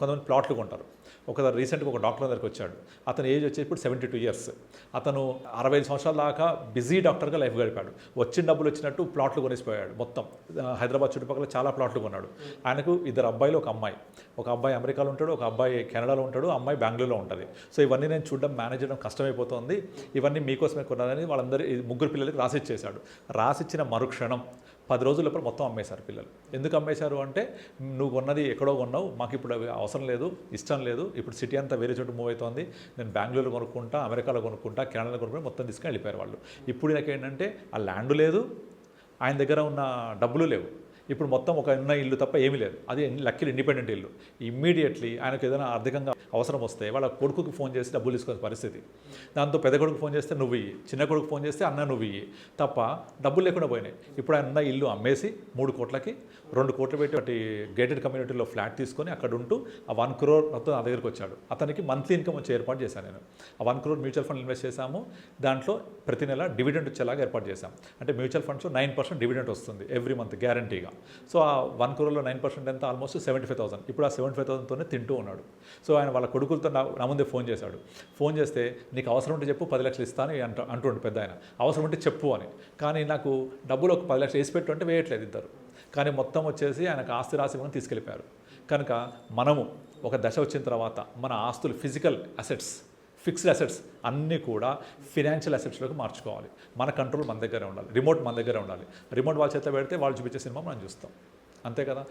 కొంతమంది ప్లాట్లు కొంటారు. ఒక రీసెంట్గా ఒక డాక్టర్ దగ్గరికి వచ్చాడు. అతను ఏజ్ వచ్చి ఇప్పుడు సెవెంటీ టూ ఇయర్స్. అతను అరవై ఐదు సంవత్సరాల దాకా బిజీ డాక్టర్గా లైఫ్ గడిపాడు. వచ్చిన డబ్బులు వచ్చినట్టు ప్లాట్లు కొనేసిపోయాడు మొత్తం. హైదరాబాద్ చుట్టుపక్కల చాలా ప్లాట్లు కొన్నాడు. ఆయనకు ఇద్దరు అబ్బాయిలు ఒక అమ్మాయి. ఒక అబ్బాయి అమెరికాలో ఉంటాడు ఒక అబ్బాయి కెనడాలో ఉంటాడు అమ్మాయి బెంగళూరులో ఉంటుంది. సో ఇవన్నీ నేను చూడడం మేనేజ్ చేయడం కష్టమైపోతుంది. ఇవన్నీ మీకోసమే కొన్నానని వాళ్ళందరూ ముగ్గురు పిల్లలకి రాసిచ్చేశాడు రాసిచ్చిన మరుక్షణం పది రోజుల లోపల మొత్తం అమ్మేశారు పిల్లలు. ఎందుకు అమ్మేశారు అంటే నువ్వు కొన్నది ఎక్కడో కొన్నావు మాకు ఇప్పుడు అవి అవసరం లేదు ఇష్టం లేదు ఇప్పుడు సిటీ అంతా వేరే చోటు మూవ్ అవుతోంది నేను బెంగళూరు కొనుక్కుంటా అమెరికాలో కొనుక్కుంటా కెనడాలో కొనుక్కుంటా మొత్తం తీసుకుని వెళ్ళిపోయారు వాళ్ళు. ఇప్పుడు నాకు ఏంటంటే ఆ ల్యాండ్ లేదు ఆయన దగ్గర ఉన్న డబ్బులు లేవు. ఇప్పుడు మొత్తం ఒక ఉన్న ఇల్లు తప్ప ఏమీ లేదు. అది లక్కీలు ఇండిపెండెంట్ ఇల్లు. ఇమ్మీడియట్లీ ఆయనకు ఏదైనా ఆర్థికంగా అవసరం వస్తే వాళ్ళ కొడుకుకి ఫోన్ చేసి డబ్బులు తీసుకునే పరిస్థితి. దాంతో పెద్ద కొడుకు ఫోన్ చేస్తే నువ్వు ఇయ్యి చిన్న కొడుకు ఫోన్ చేస్తే అన్న నువ్వు ఇయ్యి తప్ప డబ్బులు లేకుండా పోయినాయి. ఇప్పుడు ఆయన ఉన్న ఇల్లు అమ్మేసి మూడు కోట్లకి రెండు కోట్లు పెట్టి ఒకటి గేటెడ్ కమ్యూనిటీలో ఫ్లాట్ తీసుకొని అక్కడ ఉంటూ ఆ వన్ క్రోర్ మొత్తం నా దగ్గరికి వచ్చాడు. అతనికి మంత్లీ ఇన్కమ్ వచ్చే ఏర్పాటు చేశాను నేను. ఆ one crore mutual fund invest చేశాము. దాంట్లో ప్రతి నెల డివిడెంట్ వచ్చేలాగా ఏర్పాటు చేశాం. అంటే mutual funds nine percent dividend వస్తుంది ఎవ్రీ మంత్ గ్యారంటీగా. సో ఆ వన్ క్రోర్లో నైన్ పర్సెంట్ ఎంత? ఆల్మోస్ట్ సెవెంటీ ఫైవ్ థౌసండ్ ఇప్పుడు ఆ సెవెంటీ ఫైవ్ థౌసండ్తోనే తింటూ ఉన్నాడు. సో ఆయన వాళ్ళ కొడుకులతో నా నా ముందే ఫోన్ చేశాడు. ఫోన్ చేస్తే నీకు అవసరం ఉంటే చెప్పు పది లక్షలు ఇస్తాను అంట అంటుండు పెద్ద ఆయన. అవసరం ఉంటే చెప్పు అని. కానీ నాకు డబ్బులు ఒక పది లక్షలు వేసి పెట్టు అంటే వేయట్లేదు ఇద్దరు. కానీ మొత్తం వచ్చేసి ఆయనకు ఆస్తి రాసి మనం తీసుకెళ్ళిపోయారు. కనుక మనము ఒక దశ వచ్చిన తర్వాత మన ఆస్తులు ఫిజికల్ అసెట్స్ ఫిక్స్డ్ అసెట్స్ అన్నీ కూడా ఫినాన్షియల్ అసెట్స్లోకి మార్చుకోవాలి. మన కంట్రోల్ మన దగ్గరే ఉండాలి. రిమోట్ మన దగ్గరే ఉండాలి. రిమోట్ వాళ్ళ చేత పెడితే వాళ్ళు చూపించే సినిమా మనం చూస్తాం. అంతే కదా?